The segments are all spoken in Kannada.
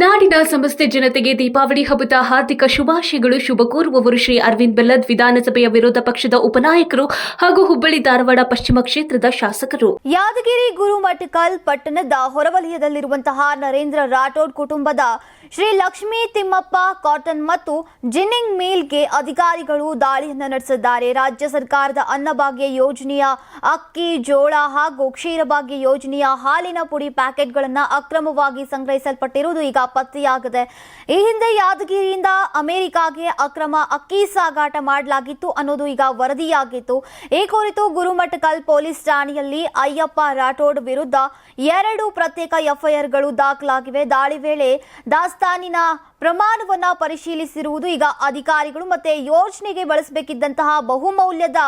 ನಾಡಿನ ಸಮಸ್ತ ಜನತೆಗೆ ದೀಪಾವಳಿ ಹಬ್ಬದ ಹಾರ್ದಿಕ ಶುಭಾಶಯಗಳು. ಶುಭ ಕೋರುವವರು ಶ್ರೀ ಅರವಿಂದ್ ಬೆಲ್ಲದ್ ವಿಧಾನಸಭೆಯ ವಿರೋಧ ಪಕ್ಷದ ಉಪನಾಯಕರು ಹಾಗೂ ಹುಬ್ಬಳ್ಳಿ ಧಾರವಾಡ ಪಶ್ಚಿಮ ಕ್ಷೇತ್ರದ ಶಾಸಕರು. ಯಾದಗಿರಿ ಗುರುಮಠಕಲ್ ಪಟ್ಟಣದ ಹೊರವಲಯದಲ್ಲಿರುವಂತಹ ನರೇಂದ್ರ ರಾಠೋಡ್ ಕುಟುಂಬದ ಶ್ರೀ ಲಕ್ಷ್ಮೀ ತಿಮ್ಮಪ್ಪ ಕಾಟನ್ ಮತ್ತು ಜಿನ್ನಿಂಗ್ ಮಿಲ್ಗೆ ಅಧಿಕಾರಿಗಳು ದಾಳಿಯನ್ನು ನಡೆಸಿದ್ದಾರೆ. ರಾಜ್ಯ ಸರ್ಕಾರದ ಅನ್ನಭಾಗ್ಯ ಯೋಜನೆಯ ಅಕ್ಕಿ, ಜೋಳ ಹಾಗೂ ಕ್ಷೀರಭಾಗ್ಯ ಯೋಜನೆಯ ಹಾಲಿನ ಪುಡಿ ಪ್ಯಾಕೆಟ್ಗಳನ್ನು ಅಕ್ರಮವಾಗಿ ಸಂಗ್ರಹಿಸಲ್ಪಟ್ಟಿರುವುದು ಈಗ ಪತ್ತೆಯಾಗಿದೆ. ಈ ಹಿಂದೆ ಯಾದಗಿರಿಯಿಂದ ಅಮೆರಿಕಾಗೆ ಅಕ್ರಮ ಅಕ್ಕಿ ಸಾಗಾಟ ಮಾಡಲಾಗಿತ್ತು ಅನ್ನೋದು ಈಗ ವರದಿಯಾಗಿತ್ತು. ಈ ಕುರಿತು ಗುರುಮಠಕಲ್ ಪೊಲೀಸ್ ಠಾಣೆಯಲ್ಲಿ ಅಯ್ಯಪ್ಪ ರಾಠೋಡ್ ವಿರುದ್ಧ ಎರಡು ಪ್ರತ್ಯೇಕ ಎಫ್ಐಆರ್ಗಳು ದಾಖಲಾಗಿವೆ. ದಾಳಿ ವೇಳೆ ದಾಸ್ತಾನಿನ ಪ್ರಮಾಣವನ್ನ ಪರಿಶೀಲಿಸಿರುವುದು ಈಗ ಅಧಿಕಾರಿಗಳು ಮತ್ತೆ ಯೋಜನೆಗೆ ಬಳಸಬೇಕಿದ್ದಂತಹ ಬಹುಮೌಲ್ಯದ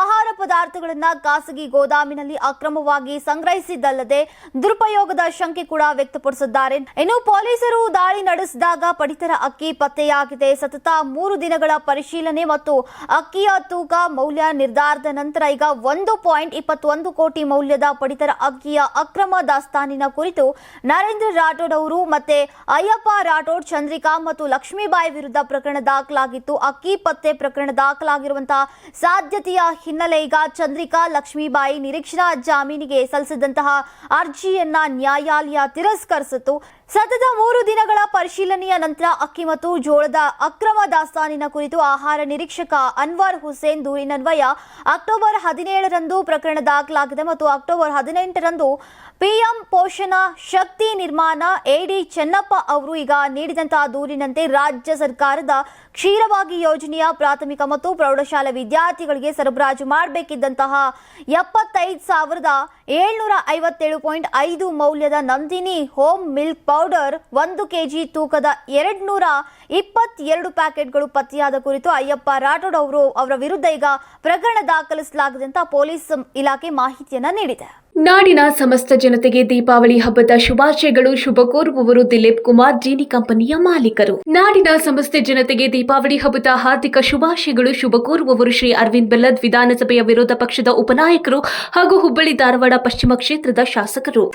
ಆಹಾರ ಪದಾರ್ಥಗಳನ್ನು ಖಾಸಗಿ ಗೋದಾಮಿನಲ್ಲಿ ಅಕ್ರಮವಾಗಿ ಸಂಗ್ರಹಿಸಿದ್ದಲ್ಲದೆ ದುರುಪಯೋಗದ ಶಂಕೆ ಕೂಡ ವ್ಯಕ್ತಪಡಿಸಿದ್ದಾರೆ. ಇನ್ನು ಪೊಲೀಸರು ದಾಳಿ ನಡೆಸಿದಾಗ ಪಡಿತರ ಅಕ್ಕಿ ಪತ್ತೆಯಾಗಿದೆ. ಸತತ ಮೂರು ದಿನಗಳ ಪರಿಶೀಲನೆ ಮತ್ತು ಅಕ್ಕಿಯ ತೂಕ ಮೌಲ್ಯ ನಿರ್ಧಾರದ ನಂತರ ಈಗ ಒಂದು ಪಾಯಿಂಟ್ ಇಪ್ಪತ್ತೊಂದು ಕೋಟಿ ಮೌಲ್ಯದ ಪಡಿತರ ಅಕ್ಕಿಯ ಅಕ್ರಮ ದಾಸ್ತಾನಿನ ಕುರಿತು ನರೇಂದ್ರ ರಾಠೋಡ್ ಅವರು ಮತ್ತೆ ಅಯ್ಯಪ್ಪ ರಾಠೋಡ್, ಚಂದ್ರಿಕಾ ಮತ್ತು ಲಕ್ಷ್ಮೀಬಾಯಿ ವಿರುದ್ಧ ಪ್ರಕರಣ ದಾಖಲಾಗಿತ್ತು. ಅಕ್ಕಿ ಪತ್ತೆ ಪ್ರಕರಣ ದಾಖಲಾಗಿರುವಂತಹ ಸಾಧ್ಯತೆಯ ಹಿನ್ನೆಲೆ ಈಗ ಚಂದ್ರಿಕಾ ಲಕ್ಷ್ಮೀಬಾಯಿ ನಿರೀಕ್ಷಣಾ ಜಾಮೀನಿಗೆ ಸಲ್ಲಿಸಿದಂತಹ ಅರ್ಜಿಯನ್ನ ನ್ಯಾಯಾಲಯ ತಿರಸ್ಕರಿಸಿತು ಸತತ ಮೂರು ದಿನಗಳ ಪರಿಶೀಲನೆಯ ನಂತರ ಅಕ್ಕಿ ಮತ್ತು ಜೋಳದ ಅಕ್ರಮ ದಾಸ್ತಾನಿನ ಕುರಿತು ಆಹಾರ ನಿರೀಕ್ಷಕ ಅನ್ವರ್ ಹುಸೇನ್ ದೂರಿನನ್ವಯ ಅಕ್ಟೋಬರ್ ಹದಿನೇಳರಂದು ಪ್ರಕರಣ ದಾಖಲಾಗಿದೆ ಮತ್ತು ಅಕ್ಟೋಬರ್ ಹದಿನೆಂಟರಂದು ಪಿಎಂ ಪೋಷಣ ಶಕ್ತಿ ನಿರ್ಮಾಣ ಎಡಿ ಚೆನ್ನಪ್ಪ ಅವರು ಈಗ ನೀಡಿದಂತಹ ದೂರಿನಂತೆ ರಾಜ್ಯ ಸರ್ಕಾರದ ಕ್ಷೀರವಾಗಿ ಯೋಜನೆಯ ಪ್ರಾಥಮಿಕ ಮತ್ತು ಪ್ರೌಢಶಾಲಾ ವಿದ್ಯಾರ್ಥಿಗಳಿಗೆ ಸರಬರಾಜು ಮಾಡಬೇಕಿದ್ದಂತಹ ಎಪ್ಪತ್ತೈದು ಸಾವಿರದ ಏಳ್ನೂರ ಐವತ್ತೇಳು ಪಾಯಿಂಟ್ ಐದು ಮೌಲ್ಯದ ನಂದಿನಿ ಹೋಮ್ ಮಿಲ್ಕ್ ಒಂದು ಕೆಜಿ ತೂಕದ ಎರಡ್ ನೂರ ಇಪ್ಪತ್ತೆರಡು ಪ್ಯಾಕೆಟ್ಗಳು ಪತ್ತೆಯಾದ ಕುರಿತು ಅಯ್ಯಪ್ಪ ರಾಠೋಡ್ ಅವರು, ಅವರ ವಿರುದ್ಧ ಈಗ ಪ್ರಕರಣ ದಾಖಲಿಸಲಾಗಿದೆ ಅಂತ ಪೊಲೀಸ್ ಇಲಾಖೆ ಮಾಹಿತಿಯನ್ನ ನೀಡಿದೆ. ನಾಡಿನ ಸಮಸ್ತ ಜನತೆಗೆ ದೀಪಾವಳಿ ಹಬ್ಬದ ಶುಭಾಶಯಗಳು. ಶುಭ ಕೋರುವವರು ದಿಲೀಪ್ ಕುಮಾರ್, ಜೀನಿ ಕಂಪನಿಯ ಮಾಲೀಕರು. ನಾಡಿನ ಸಮಸ್ತ ಜನತೆಗೆ ದೀಪಾವಳಿ ಹಬ್ಬದ ಹಾರ್ದಿಕ ಶುಭಾಶಯಗಳು. ಶುಭ ಕೋರುವವರು ಶ್ರೀ ಅರವಿಂದ್ ಬೆಲ್ಲದ್ ವಿಧಾನಸಭೆಯ ವಿರೋಧ ಪಕ್ಷದ ಉಪನಾಯಕರು ಹಾಗೂ ಹುಬ್ಬಳ್ಳಿ ಧಾರವಾಡ ಪಶ್ಚಿಮ ಕ್ಷೇತ್ರದ ಶಾಸಕರು.